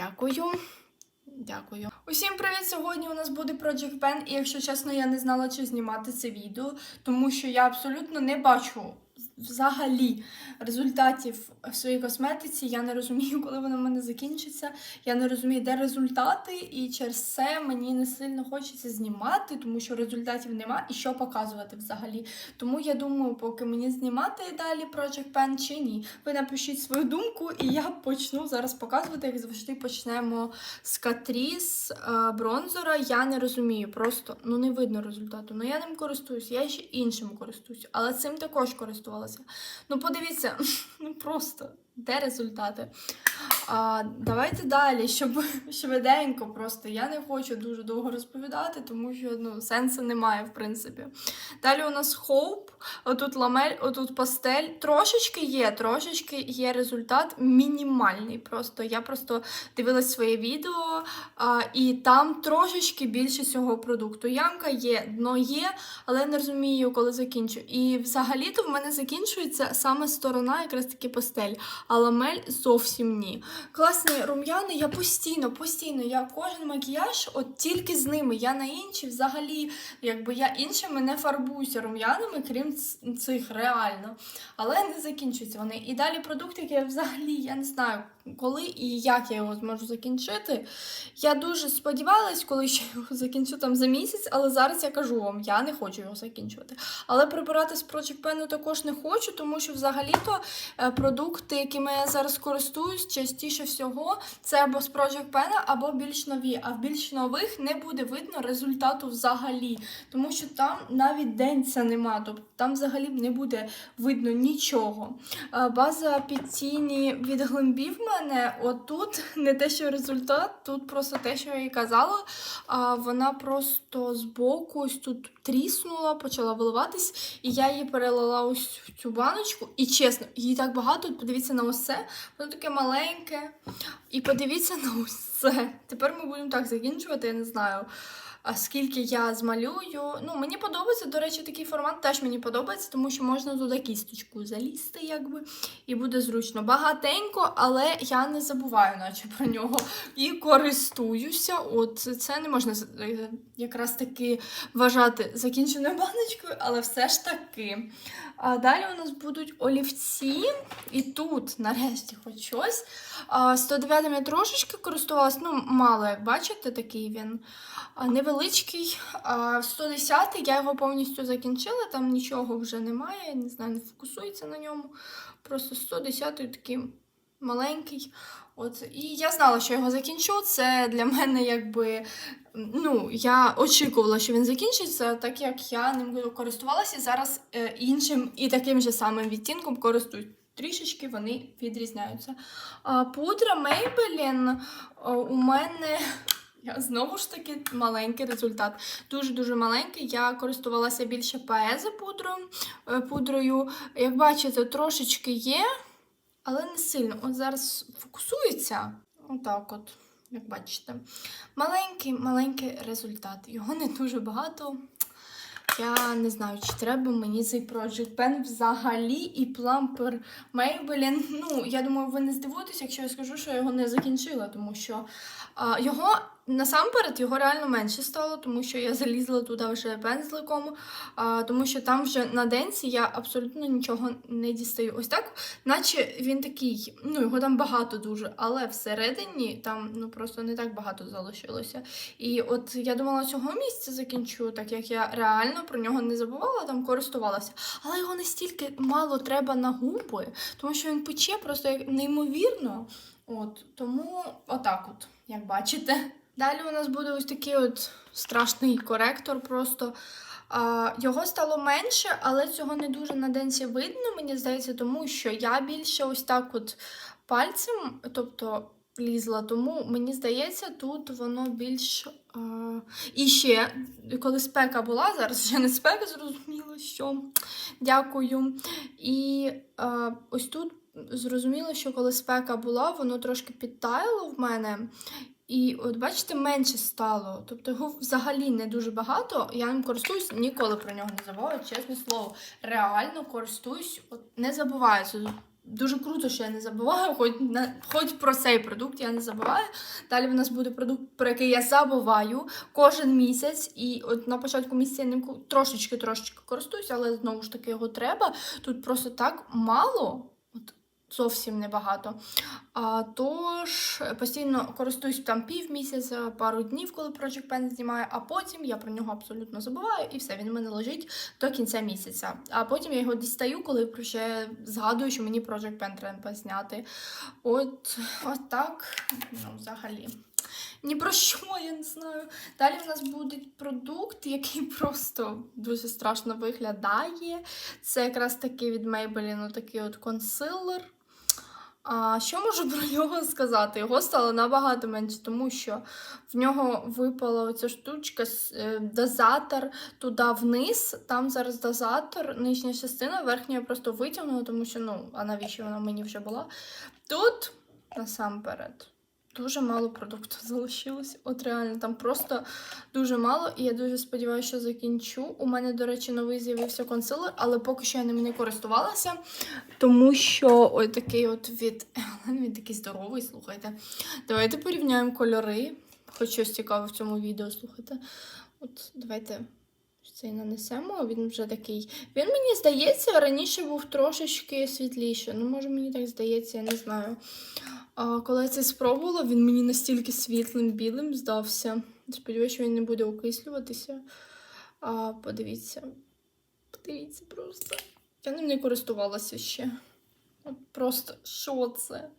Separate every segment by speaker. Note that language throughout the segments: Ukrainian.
Speaker 1: Дякую. Дякую. Усім привіт! Сьогодні у нас буде Project Pen, і якщо чесно, я не знала, чи знімати це відео, тому що я абсолютно не бачу взагалі результатів в своїй косметиці. Я не розумію, коли вона в мене закінчиться. Я не розумію, де результати, і через це мені не сильно хочеться знімати, тому що результатів нема і що показувати взагалі. Тому я думаю, поки мені знімати далі Project Pen чи ні. Ви напишіть свою думку, і я почну зараз показувати, як завжди почнемо з Catrice е, бронзера. Я не розумію, просто ну не видно результату. Ну я ним користуюсь, я ще іншим користуюсь, але цим також користувалася. Ну подивіться, ну просто. Де результати? А, Давайте далі, щоб швиденько просто. Я не хочу дуже довго розповідати, тому що ну, сенсу немає, в принципі. Далі у нас Hope, отут ламель, отут пастель. Трошечки є, трошечки є результат мінімальний. Просто я просто дивилась своє відео, а, і там трошечки більше цього продукту. Ямка є, дно є, але не розумію, коли закінчу. І взагалі-то в мене закінчується саме сторона, якраз таки пастель а ламель зовсім ні. Класні рум'яни, я постійно, постійно, я кожен макіяж, от тільки з ними. Я на інші взагалі, якби я іншими не фарбуюся рум'янами, крім цих реально. Але не закінчуються вони. І далі продукти, які я взагалі я не знаю, коли і як я його зможу закінчити. Я дуже сподівалась, коли ще його закінчу там за місяць, але зараз я кажу вам, я не хочу його закінчувати. Але прибирати з Project Pen також не хочу, тому що взагалі-то е, продукти, якими я зараз користуюсь, частіше всього це або з Project Pen, або більш нові. А в більш нових не буде видно результату взагалі, тому що там навіть денця нема, тобто там взагалі не буде видно нічого. Е, База під тіні від глимбі в мене отут не те, що результат, тут просто те, що я їй казала. А вона просто збоку ось тут тріснула, почала виливатись, і я її перелила ось в цю баночку. І чесно, її так багато. Подивіться на це. Воно таке маленьке. І подивіться на це. Тепер ми будемо так закінчувати, я не знаю. Скільки я змалюю. Ну, мені подобається, до речі, такий формат теж мені подобається, тому що можна туди кісточку залізти, якби, і буде зручно. Багатенько, але я не забуваю, наче про нього. І користуюся. От це не можна е, якраз таки вважати закінченою баночкою, але все ж таки. А далі у нас будуть олівці. І тут, нарешті, хоч щось. А, 109 я трошечки користувалась, ну, мало, як бачите, такий він а, невеличкий. А 110 я його повністю закінчила, там нічого вже немає, не знаю, не фокусується на ньому. Просто 110 такий маленький. От, і я знала, що його закінчу. Це для мене якби. Ну, я очікувала, що він закінчиться, так як я ним користувалася зараз е, іншим і таким же самим відтінком користуюсь. Трішечки вони відрізняються. Пудра Maybelline а, у мене я знову ж таки маленький результат. Дуже-дуже маленький. Я користувалася більше пудрою, е, пудрою. Як бачите, трошечки є, але не сильно. От зараз фокусується. Отак от, як бачите. Маленький, маленький результат. Його не дуже багато. Я не знаю, чи треба мені цей Project Pen взагалі і плампер Maybelline. Ну, я думаю, ви не здивуєтесь, якщо я скажу, що я його не закінчила, тому що а, його насамперед його реально менше стало, тому що я залізла туди вже пензликом, а, тому що там вже на денці я абсолютно нічого не дістаю. Ось так, наче він такий, ну його там багато дуже, але всередині там ну просто не так багато залишилося. І от я думала, цього місця закінчу, так як я реально про нього не забувала, там користувалася. Але його настільки мало треба на губи, тому що він пече просто як неймовірно. От, тому отак от, як бачите. Далі у нас буде ось такий от страшний коректор. Просто а, його стало менше, але цього не дуже на денці видно, мені здається, тому що я більше ось так от пальцем, тобто лізла, тому мені здається, тут воно більш. А... І ще, коли спека була, зараз ще не спека, зрозуміло, що дякую. І а, ось тут зрозуміло, що коли спека була, воно трошки підтаяло в мене. І от бачите, менше стало. Тобто його взагалі не дуже багато. Я ним користуюсь, ніколи про нього не забуваю, чесне слово. Реально користуюсь, от не забуваю. Це Дуже круто, що я не забуваю, хоч, на, хоч про цей продукт я не забуваю. Далі в нас буде продукт, про який я забуваю кожен місяць. І от на початку місяця я ним трошечки-трошечки користуюся, але знову ж таки його треба. Тут просто так мало, зовсім небагато. А, тож постійно користуюсь там півмісяця, пару днів, коли Project Pen знімаю, а потім я про нього абсолютно забуваю, і все, він в мене лежить до кінця місяця. А потім я його дістаю, коли вже згадую, що мені Project Pen треба зняти. От, от так, ну, взагалі. Ні про що, я не знаю. Далі в нас буде продукт, який просто дуже страшно виглядає. Це якраз таки від Maybelline такий от консилер. А що можу про нього сказати? Його стало набагато менше, тому що в нього випала оця штучка, е, дозатор туди вниз. Там зараз дозатор, нижня частина, верхня я просто витягнула, тому що ну, а навіщо вона мені вже була? Тут насамперед. Дуже мало продукту залишилось. От реально, там просто дуже мало, і я дуже сподіваюся, що закінчу. У мене, до речі, новий з'явився консилер, але поки що я ним не користувалася, тому що ой, такий от від він такий здоровий, слухайте. Давайте порівняємо кольори. Хоч щось цікаве в цьому відео, слухайте. От давайте цей нанесемо, він вже такий. Він мені здається, раніше був трошечки світліше. Ну, може, мені так здається, я не знаю. А коли я це спробувала, він мені настільки світлим білим здався. Сподіваюся, що він не буде окислюватися. А, подивіться. Подивіться просто. Я ним не користувалася ще. От просто що це?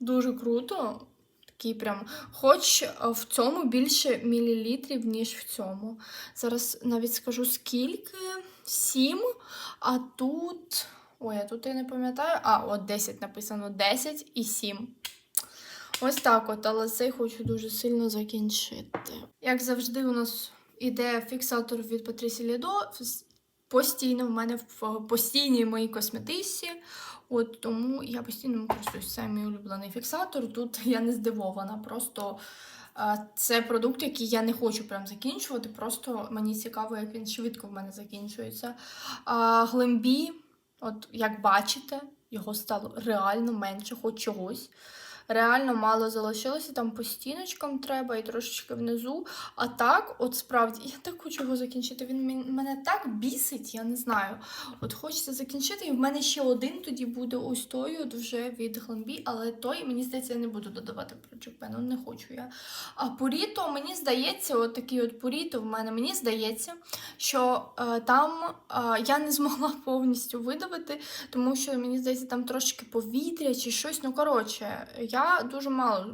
Speaker 1: Дуже круто. Такий прям, хоч е, в цьому більше мілілітрів, ніж в цьому. Зараз навіть скажу скільки. 7, а тут. Ой, а тут я не пам'ятаю. А, от 10 написано 10 і 7. Ось так от, але цей хочу дуже сильно закінчити. Як завжди, у нас іде фіксатор від Патрісі Лідо. Постійно в мене в постійній моїй косметичці. От тому я постійно користуюсь. Це мій улюблений фіксатор. Тут я не здивована. Просто е, це продукт, який я не хочу прям закінчувати. Просто мені цікаво, як він швидко в мене закінчується. Глембі, от як бачите, його стало реально менше, хоч чогось. Реально мало залишилося, там по стіночкам треба і трошечки внизу. А так, от справді, я так хочу його закінчити. Він мене так бісить, я не знаю. От хочеться закінчити, і в мене ще один тоді буде ось той, от вже від Гламбі, але той, мені здається, я не буду додавати Project Pen, ну, не хочу я. А Пуріто, мені здається, от такий от Пуріто в мене, мені здається, що е, там е, я не змогла повністю видавити, тому що мені здається, там трошки повітря чи щось. Ну, коротше, я дуже мало.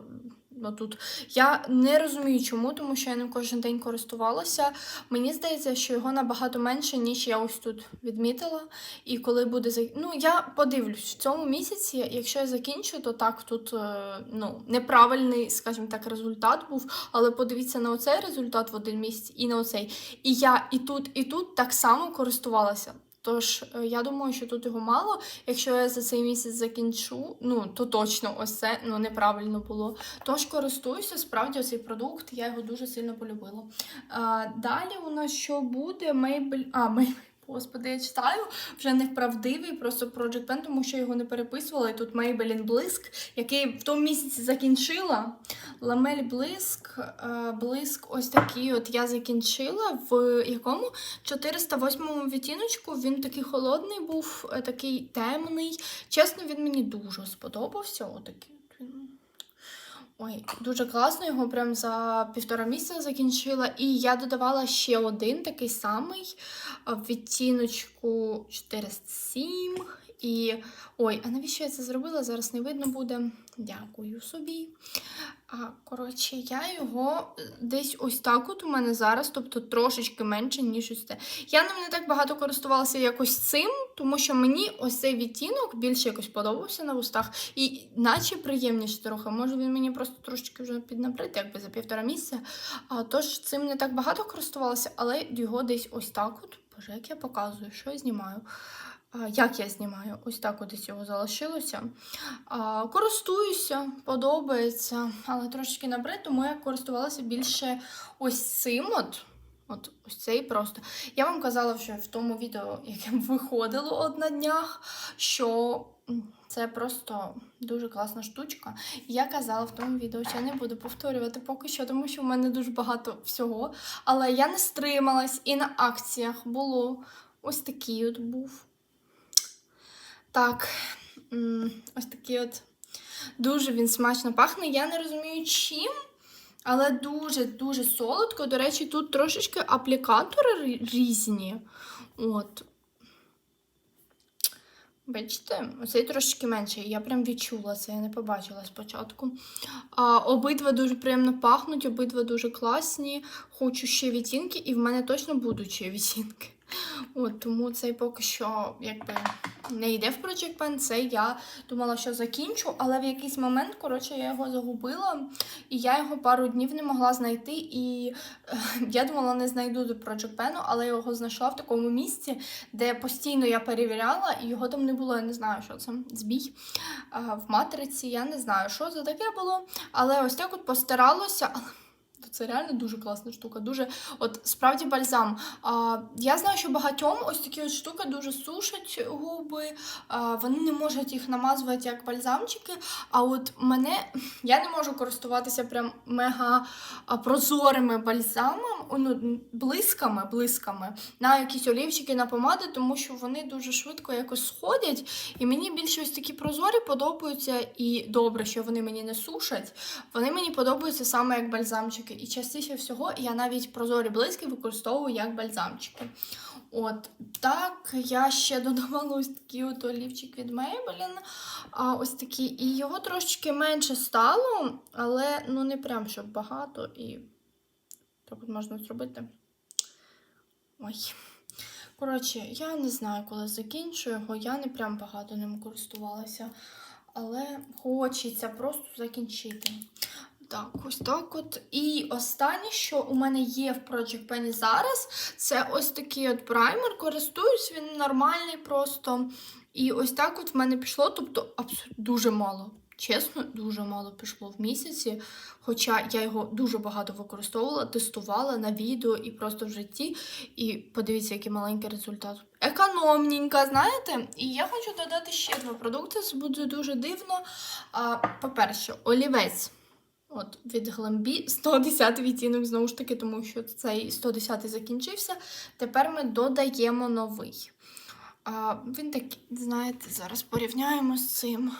Speaker 1: Ну, тут я не розумію, чому, тому що я ним кожен день користувалася. Мені здається, що його набагато менше, ніж я ось тут відмітила. І коли буде ну я подивлюсь в цьому місяці, якщо я закінчу, то так тут е, ну неправильний, скажімо так, результат був. Але подивіться на оцей результат в один місяць і на оцей. І я і тут, і тут так само користувалася. Тож е, я думаю, що тут його мало. Якщо я за цей місяць закінчу, ну то точно ось це ну неправильно було. Тож користуюся, справді цей продукт, я його дуже сильно полюбила. А, далі у нас що буде? Maybelline... А, Maybelline. Господи, я читаю вже неправдивий, просто Project Pen, тому що його не переписувала. І тут Maybelline Блиск, який в тому місяці закінчила. Ламель Блиск, е, блиск ось такий. От я закінчила в якому 408 відтіночку. Він такий холодний був, е, такий темний. Чесно, він мені дуже сподобався. Отакий. Ой, дуже класно, його прям за півтора місяця закінчила. І я додавала ще один такий самий в відтіночку 407. І. Ой, а навіщо я це зробила? Зараз не видно буде. Дякую собі. А, коротше, я його е, десь ось так от у мене зараз, тобто трошечки менше, ніж ось це. Я ним не так багато користувалася якось цим, тому що мені ось цей відтінок більше якось подобався на вустах. І наче приємніше трохи. Може він мені просто трошечки вже піднабрид, якби за півтора місяця. А, тож цим не так багато користувалася, але його десь ось так от. Боже, як я показую, що я знімаю. Як я знімаю? Ось так от десь його залишилося. Користуюся, подобається, але трошки набрид, тому я користувалася більше ось цим от. От ось цей просто. Я вам казала вже в тому відео, яке виходило от на днях, що це просто дуже класна штучка. Я казала в тому відео, що я не буду повторювати поки що, тому що в мене дуже багато всього. Але я не стрималась і на акціях було ось такий от був. Так, ось такий от. Дуже він смачно пахне. Я не розумію чим, але дуже-дуже солодко. До речі, тут трошечки аплікатори різні. От. Бачите, оцей трошечки менший. Я прям відчула це, я не побачила спочатку. А, обидва дуже приємно пахнуть, обидва дуже класні. Хочу ще відтінки, і в мене точно будуть ще відтінки. От, тому цей поки що якби не йде в Project Pen. Це я думала, що закінчу, але в якийсь момент, коротше, я його загубила, і я його пару днів не могла знайти. І е, я думала, не знайду до Project Pen, але я його знайшла в такому місці, де постійно я перевіряла, і його там не було. Я не знаю, що це збій в матриці. Я не знаю, що це таке було. Але ось так от постаралося. Але це реально дуже класна штука. Дуже, от справді бальзам. А, я знаю, що багатьом ось такі от штуки дуже сушать губи, а, вони не можуть їх намазувати як бальзамчики. А от мене я не можу користуватися прям мега прозорими бальзамами, ну, блисками, блисками на якісь олівчики, на помади, тому що вони дуже швидко якось сходять. І мені більше ось такі прозорі подобаються, і добре, що вони мені не сушать. Вони мені подобаються саме як бальзамчики. І частіше всього я навіть прозорі блиски використовую як бальзамчики. От так, я ще додавала ось такий от олівчик від Maybelline. А, ось такий. І його трошечки менше стало, але ну не прям щоб багато. І так от можна зробити. Ой. Коротше, я не знаю, коли закінчу його, я не прям багато ним користувалася. Але хочеться просто закінчити. Так, ось так от. І останнє, що у мене є в Project Penny зараз, це ось такий от праймер. Користуюсь, він нормальний просто. І ось так от в мене пішло, тобто дуже мало. Чесно, дуже мало пішло в місяці. Хоча я його дуже багато використовувала, тестувала на відео і просто в житті. І подивіться, який маленький результат. Економненька, знаєте? І я хочу додати ще два продукти. Це буде дуже дивно. По-перше, олівець. От від Глембі 110 відтінок, знову ж таки, тому що цей 110 закінчився. Тепер ми додаємо новий. А, Він такий, знаєте, зараз порівняємо з цим.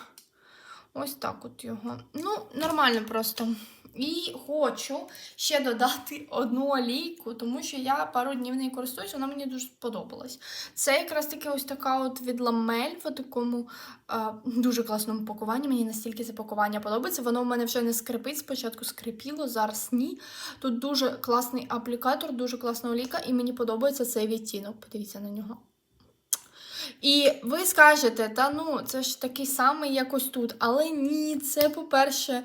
Speaker 1: Ось так от його. Ну, нормально просто. І хочу ще додати одну олійку, тому що я пару днів нею користуюсь, вона мені дуже сподобалась. Це якраз таки ось така от від ламель в такому а, дуже класному пакуванні. Мені настільки це пакування подобається. Воно в мене вже не скрипить, спочатку скрипіло, зараз ні. Тут дуже класний аплікатор, дуже класна олійка, і мені подобається цей відтінок. Подивіться на нього. І ви скажете, та ну, це ж такий самий якось тут. Але ні, це, по-перше,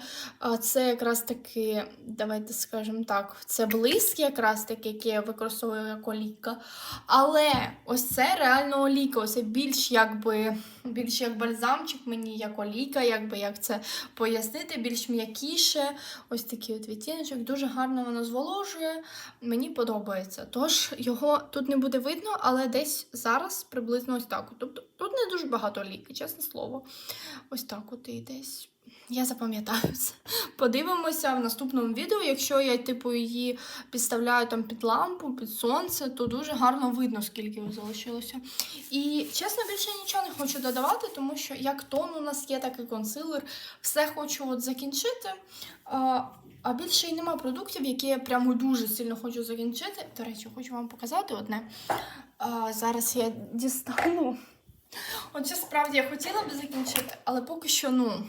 Speaker 1: це якраз таки, давайте скажемо так, це блиск якраз таки, який я використовую як олійка. Але ось це реально олійка, ось це більш якби, більш як бальзамчик, мені як олійка, якби як це пояснити, більш м'якіше. Ось такий от відтіночок, дуже гарно воно зволожує. Мені подобається. Тож його тут не буде видно, але десь зараз приблизно ось так. Тобто тут не дуже багато олійки, чесне слово. Ось так от і десь. Я запам'ятаю це. Подивимося в наступному відео. Якщо я, типу, її підставляю там під лампу, під сонце, то дуже гарно видно, скільки залишилося. І чесно, більше нічого не хочу додавати, тому що як тон у нас є, так і консилер. Все хочу от закінчити. А, більше і нема продуктів, які я прямо дуже сильно хочу закінчити. До речі, хочу вам показати одне. А, зараз я дістану. Оце справді я хотіла б закінчити, але поки що, ну.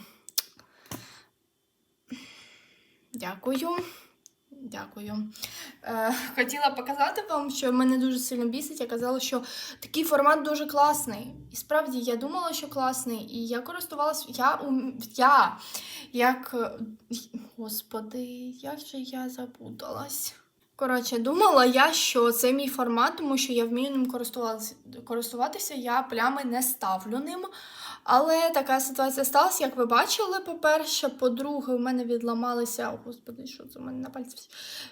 Speaker 1: Дякую. Дякую. Е, хотіла показати вам, що мене дуже сильно бісить. Я казала, що такий формат дуже класний. І справді я думала, що класний. І я користувалася. Я, я як. Господи, як же я запуталась. Коротше, думала я, що це мій формат, тому що я вмію ним користуватися. Я плями не ставлю ним. Але така ситуація сталася, як ви бачили, по-перше. По-друге, у мене відламалися. О, господи, що це у мене на пальці?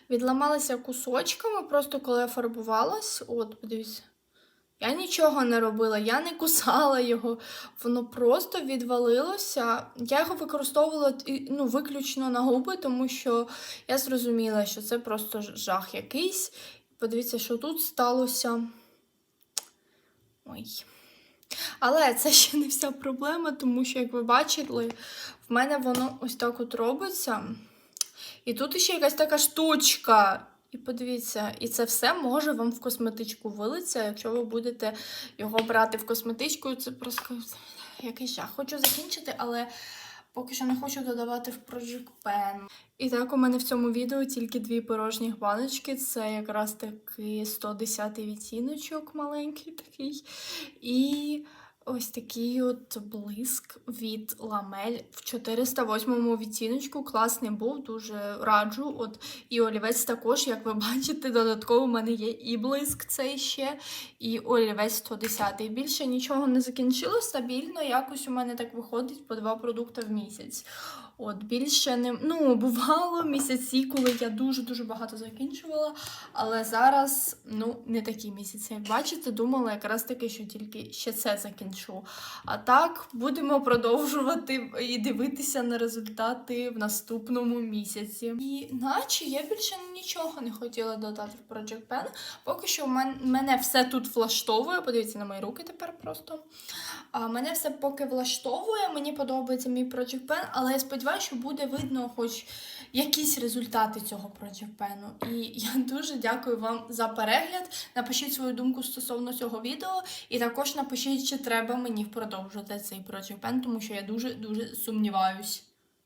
Speaker 1: Відламалися кусочками, просто коли я фарбувалась. От, подивіться. Я нічого не робила, я не кусала його. Воно просто відвалилося. Я його використовувала ну, виключно на губи, тому що я зрозуміла, що це просто жах якийсь. Подивіться, що тут сталося. Ой. Але це ще не вся проблема, тому що, як ви бачили, в мене воно ось так от робиться. І тут ще якась така штучка. І подивіться, і це все може вам в косметичку вилитися, якщо ви будете його брати в косметичку. Це просто якийсь жах. Хочу закінчити, але поки що не хочу додавати в Project Pen. І так, у мене в цьому відео тільки дві порожні баночки. Це якраз таки 110 відтіночок, маленький такий. І ось такий от блиск від ламель в 408 відтіночку. Класний був, дуже раджу. От і олівець також, як ви бачите, додатково в мене є і блиск цей ще, і олівець 110. Більше нічого не закінчило. стабільно. Якось у мене так виходить по два продукти в місяць. От більше не ну бувало місяці, коли я дуже дуже багато закінчувала. Але зараз ну не такі місяці. Як бачите, думала якраз таки, що тільки ще це закінчу. А так будемо продовжувати і дивитися на результати в наступному місяці. І наче я більше нічого не хотіла додати в Project Pen. Поки що мене все тут влаштовує. Подивіться на мої руки тепер просто. А мене все поки влаштовує, мені подобається мій Project Pen, але я сподіваюся, що буде видно хоч якісь результати цього Pen. І я дуже дякую вам за перегляд. Напишіть свою думку стосовно цього відео, і також напишіть, чи треба мені продовжити цей Pen, тому що я дуже дуже сумніваюсь.